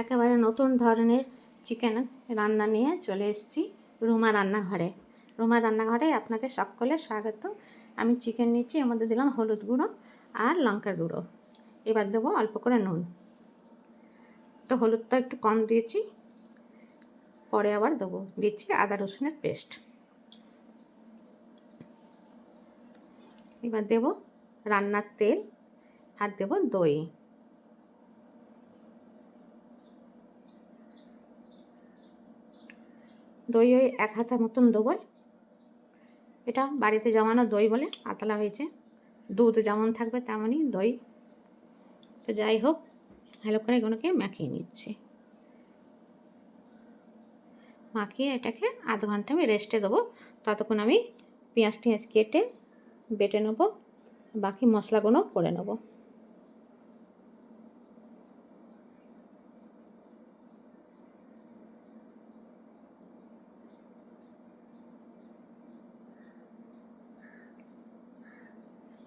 একেবারে নতুন ধরনের চিকেন রান্না নিয়ে চলে এসেছি রুমা রান্নাঘরে। রুমা রান্নাঘরে আপনাদের সকলের স্বাগত। আমি চিকেন নিচ্ছি, এর মধ্যে দিলাম হলুদ গুঁড়ো আর লঙ্কার গুঁড়ো। এবার দেবো অল্প করে নুন। তো হলুদটা একটু কম দিয়েছি, পরে আবার দেবো। দিচ্ছি আদা রসুনের পেস্ট। এবার দেবো রান্নার তেল আর দেবো দই। দই ওই এক হাতা মতন দেবো। এটা বাড়িতে জমানো দই বলে পাতলা হয়েছে। দুধ যেমন থাকবে তেমনই দই। তো যাই হোক, ভালো করে এগুলোকে মাখিয়ে নিচ্ছি। মাখিয়ে এটাকে আধ ঘণ্টা আমি রেস্টে দেবো। ততক্ষণ আমি পেঁয়াজ টিয়াজ কেটে বেটে নেব। বাকি মশলাগুলো করে নেব।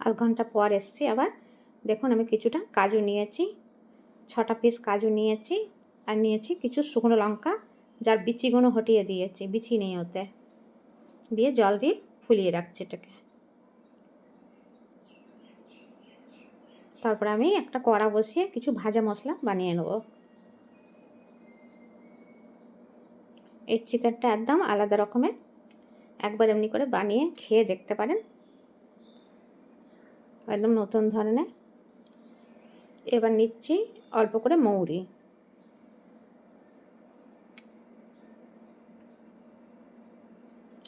আধ ঘণ্টা পর এসছি আবার। দেখুন আমি কিছুটা কাজু নিয়েছি, ছটা পিস কাজু নিয়েছি আর নিয়েছি কিছু শুকনো লঙ্কা, যার বিচিগুলো হটিয়ে দিয়েছি, বিচি নেই ওতে। দিয়ে জল দিয়ে ফুলিয়ে রাখছি এটাকে। তারপর আমি একটা কড়া বসিয়ে কিছু ভাজা মশলা বানিয়ে নেব। এই চিকেনটা একদম আলাদা রকমের, একবার এমনি করে বানিয়ে খেয়ে দেখতে পারেন। একদম নতুন ধরনের। এবার নিচ্ছি অল্প করে মৌরি।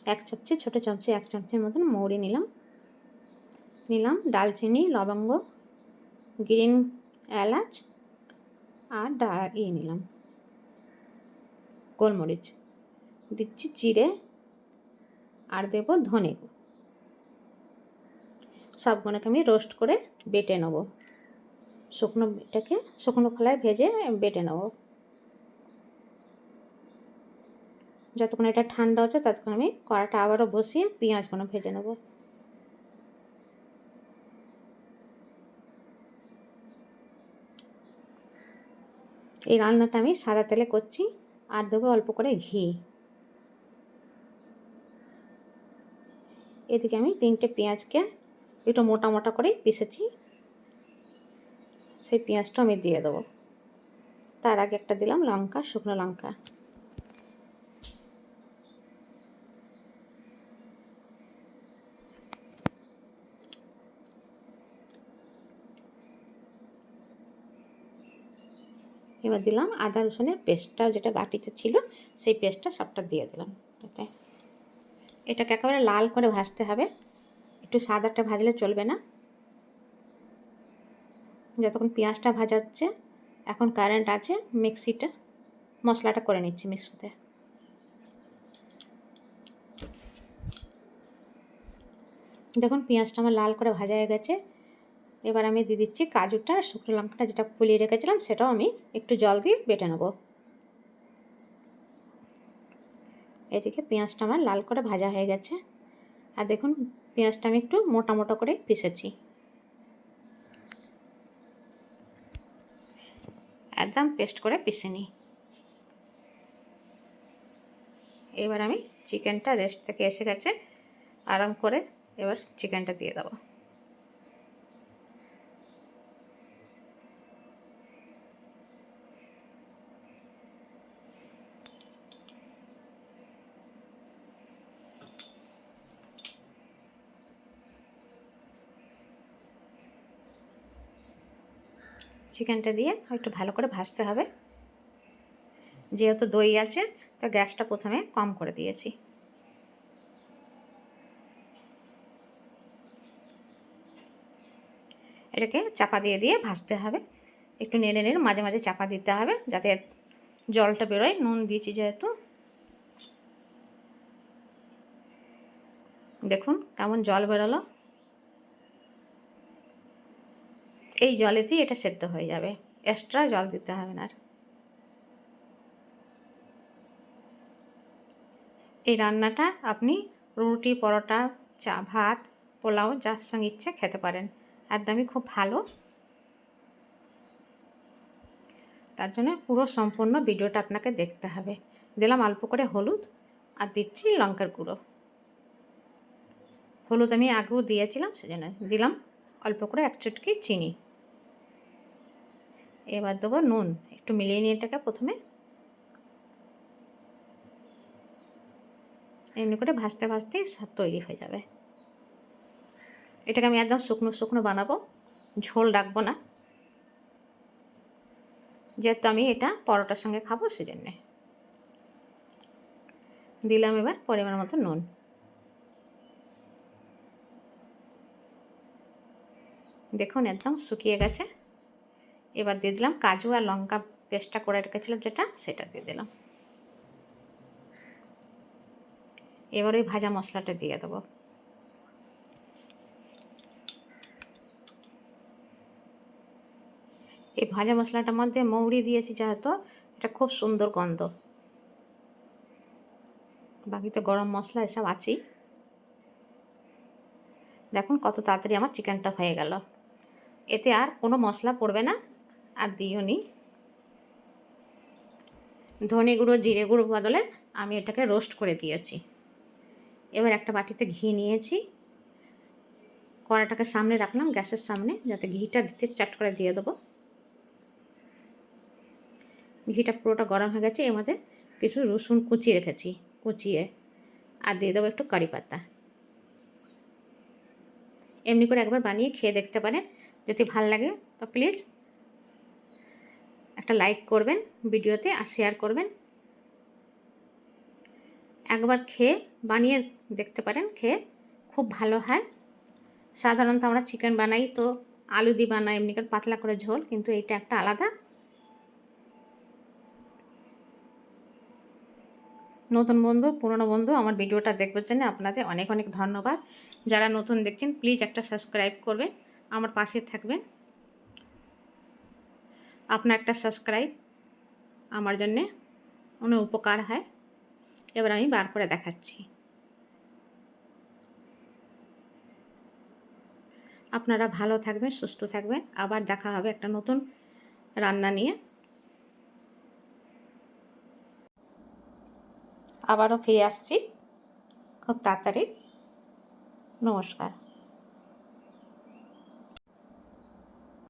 এক চামচে, ছোটো চামচে, এক চামচের মতন মৌরি নিলাম। নিলাম ডালচিনি, লবঙ্গ, গ্রিন এলাচ আর ডা ইয়ে নিলাম। গোলমরিচ। দিচ্ছি জিরে আর দেবো ধনে সবগুলোকে আমি রোস্ট করে বেটে নেব। শুকনো এটাকে, শুকনো খোলায় ভেজে বেটে নেব। যতক্ষণ এটা ঠান্ডা হচ্ছে, ততক্ষণ আমি কড়াটা আবারও বসিয়ে পেঁয়াজগুলো ভেজে নেব। এই রান্নাটা আমি সাদা তেলে করছি, আর দেবো অল্প করে ঘি। এদিকে আমি তিনটে পেঁয়াজকে একটু মোটা মোটা করেই পিসেছি সেই পেঁয়াজটা আমি দিয়ে দেবো। তার আগে একটা দিলাম লঙ্কা, শুকনো লঙ্কা। এবার দিলাম আদা রসুনের পেস্টটা, যেটা বাটিতে ছিল, সেই পেস্টটা সবটা দিয়ে দিলাম। এটাকে একেবারে লাল করে ভাজতে হবে। একটু সাদাটা ভাজলে চলবে না। যতক্ষণ পেঁয়াজটা ভাজাচ্ছে এখন কারেন্ট আছে মিক্সিটা মশলাটা করে নিচ্ছি মিক্সিতে। দেখুন পেঁয়াজটা আমার লাল করে ভাজা হয়ে গেছে। এবার আমি দিয়ে দিচ্ছি কাজুটা আর শুকনো লঙ্কাটা যেটা ফুলিয়ে রেখেছিলাম, সেটাও আমি একটু জল দিয়ে বেটে নেব। এদিকে পেঁয়াজটা আমার লাল করে ভাজা হয়ে গেছে। আর দেখুন পেঁয়াজটা আমি একটু মোটা মোটা করে পিষেছি। একদম পেস্ট করে পিষে নিই। এবার আমি চিকেনটা রেস্ট থেকে এসে গেছে, আরাম করে এবার চিকেনটা দিয়ে দেবো। চিকেনটা দিয়ে একটু ভালো করে ভাজতে হবে। যেহেতু দই আছে, তো গ্যাসটা প্রথমে কম করে দিয়েছি। এটাকে চাপা দিয়ে দিয়ে ভাজতে হবে। একটু নেড়ে নেড়ে মাঝে মাঝে চাপা দিতে হবে, যাতে জলটা বেরোয়। নুন দিয়েছি যেহেতু। দেখুন কেমন জল বেরোলো। এই জলেতেই এটা সেদ্ধ হয়ে যাবে। এক্সট্রা জল দিতে হবে না আর। এই রান্নাটা আপনি রুটি, পরোটা, চা, ভাত, পোলাও, যার সঙ্গে ইচ্ছে খেতে পারেন। একদমই খুব ভালো। তার জন্য পুরো সম্পূর্ণ ভিডিওটা আপনাকে দেখতে হবে। দিলাম অল্প করে হলুদ আর দিচ্ছি লঙ্কার গুঁড়ো। হলুদ আমি আগেও দিয়েছিলাম, সেজন্য দিলাম অল্প করে এক চুটকি চিনি। এবার দেবো নুন। একটু মিলিয়ে নিয়ে এটাকে প্রথমে এমনি করে ভাজতে ভাজতেই সব তৈরি হয়ে যাবে। এটাকে আমি একদম শুকনো শুকনো বানাবো। ঝোল রাখব না। যেহেতু আমি এটা পরোটার সঙ্গে খাব সেজন্যে। দিলাম এবার পরিমাণ মতো নুন। দেখুন একদম শুকিয়ে গেছে। এবার দিয়ে দিলাম কাজু আর লঙ্কা পেস্টটা করে রেখেছিলাম যেটা, সেটা দিয়ে দিলাম। এবার ওই ভাজা মশলাটা দিয়ে দেবো। এই ভাজা মশলাটার মধ্যে মৌরি দিয়েছি যেহেতু, এটা খুব সুন্দর গন্ধ। বাকি তো গরম মশলা এসব আছেই। দেখুন কত তাড়াতাড়ি আমার চিকেনটা হয়ে গেল। এতে আর কোনো মশলা পড়বে না। আর দিও নি। ধনে গুঁড়ো, জিরে গুঁড়ো বদলে আমি এটাকে রোস্ট করে দিয়েছি। এবার একটা বাটিতে ঘি নিয়েছি। কড়াটাকে সামনে রাখলাম, গ্যাসের সামনে, যাতে ঘিটা দিতে চাট করে দিয়ে দেবো। ঘিটা পুরোটা গরম হয়ে গেছে, এর মধ্যে কিছু রসুন কুচিয়ে রেখেছি, কুচিয়ে। আর দিয়ে দেবো একটু কারি পাতা। এমনি করে একবার বানিয়ে খেয়ে দেখতে পারেন। যদি ভালো লাগে, তো প্লিজ একটা লাইক করবেন, ভিডিওতে আর শেয়ার করবেন। একবার খেয়ে বানিয়ে দেখতে পারেন, খেয়ে খুব ভালো হয়। সাধারণত আমরা চিকেন বানাই তো, আলু দিয়ে বানাই, এমনি করে পাতলা করে ঝোল, কিন্তু এইটা একটা আলাদা। নতুন বন্ধু, পুরনো বন্ধু, আমার ভিডিওটা দেখবার জন্য আপনাদের অনেক অনেক ধন্যবাদ। যারা নতুন দেখছেন প্লিজ একটা সাবস্ক্রাইব করবেন, আমার পাশে থাকবেন। আপনার একটা সাবস্ক্রাইব আমার জন্যে অনেক উপকার হয় এবার আমি বার করে দেখাচ্ছি আপনারা ভালো থাকবেন সুস্থ থাকবেন আবার দেখা হবে একটা নতুন রান্না নিয়ে আবারও ফিরে আসছি খুব তাড়াতাড়ি নমস্কার